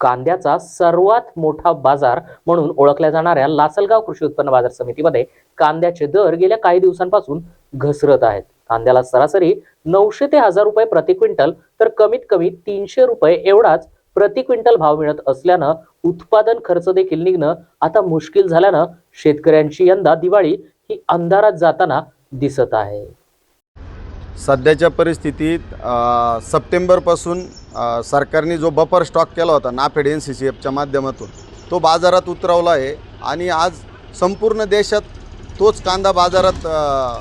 कांद्याचा सर्वात मोठा बाजार म्हणून ओळखल्या जाणाऱ्या लासलगाव कृषी उत्पन्न बाजार समितीमध्ये कांद्याचे दर गेल्या काही दिवसांपासून घसरत आहेत. कांद्याला सरासरी नऊशे ते हजार रुपये प्रति क्विंटल तर कमीत कमी तीनशे रुपये एवढाच प्रति क्विंटल भाव मिळत असल्यानं उत्पादन खर्च देखील निघणं आता मुश्किल झाल्यानं शेतकऱ्यांची यंदा दिवाळी ही अंधारात जाताना दिसत आहे. सध्याच्या परिस्थितीत सप्टेंबरपासून सरकारने जो बफर स्टॉक केला होता नाफेड एन सी सी एफच्या माध्यमातून तो बाजारात उतरवला आहे आणि आज संपूर्ण देशात तोच कांदा बाजारात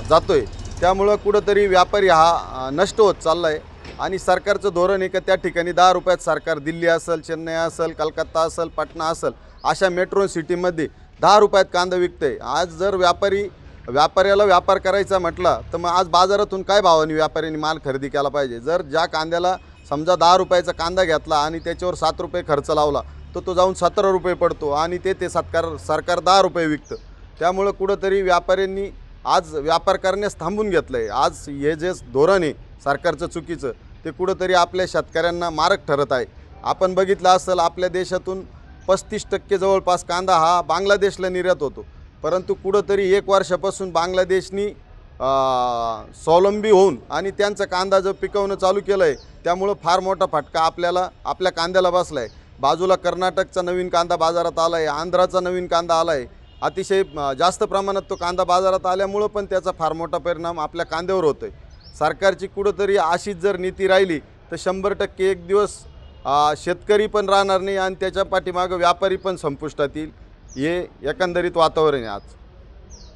जातो आहे त्यामुळं कुठंतरी व्यापारी हा नष्ट होत चालला आहे आणि सरकारचं धोरण आहे का त्या ठिकाणी दहा रुपयात सरकार दिल्ली असेल चेन्नई असेल कलकत्ता असेल पाटणा असेल अशा मेट्रो सिटीमध्ये दहा रुपयात कांदा विकतंय. आज जर व्यापारी व्यापाऱ्याला व्यापार करायचा म्हटला तर मग आज बाजारातून काय भावाने व्यापाऱ्यांनी माल खरेदी केला पाहिजे? जर ज्या कांद्याला समजा दहा रुपयाचा कांदा घेतला आणि त्याच्यावर सात रुपये खर्च लावला तर तो जाऊन सतरा रुपये पडतो आणि ते ते सत्कार सरकार दहा रुपये विकतं. त्यामुळं कुठंतरी व्यापाऱ्यांनी आज व्यापार करण्यास थांबून घेतलं आहे आज हे जे धोरण आहे सरकारचं चुकीचं ते कुठंतरी आपल्या शेतकऱ्यांना मारक ठरत आहे. आपण बघितलं असेल आपल्या देशातून पस्तीस टक्के जवळपास कांदा हा बांगलादेशला निर्यात होतो. परंतु कुठंतरी एक वर्षापासून बांगलादेशनी स्वावलंबी होऊन आणि त्यांचा कांदा जर पिकवणं चालू केलं आहे त्यामुळं फार मोठा फटका आपल्याला आपल्या कांद्याला बसला आहे बाजूला कर्नाटकचा नवीन कांदा बाजारात आला आहे आंध्राचा नवीन कांदा आला आहे अतिशय जास्त प्रमाणात तो कांदा बाजारात आल्यामुळं पण त्याचा फार मोठा परिणाम आपल्या कांद्यावर होतो आहे सरकारची कुठंतरी अशीच जर नीती राहिली तर शंभर टक्के एक दिवस शेतकरी पण राहणार नाही आणि त्याच्या पाठीमागं व्यापारी पण संपुष्टात येईल. हे एकंदरीत वातावरण आहे आज.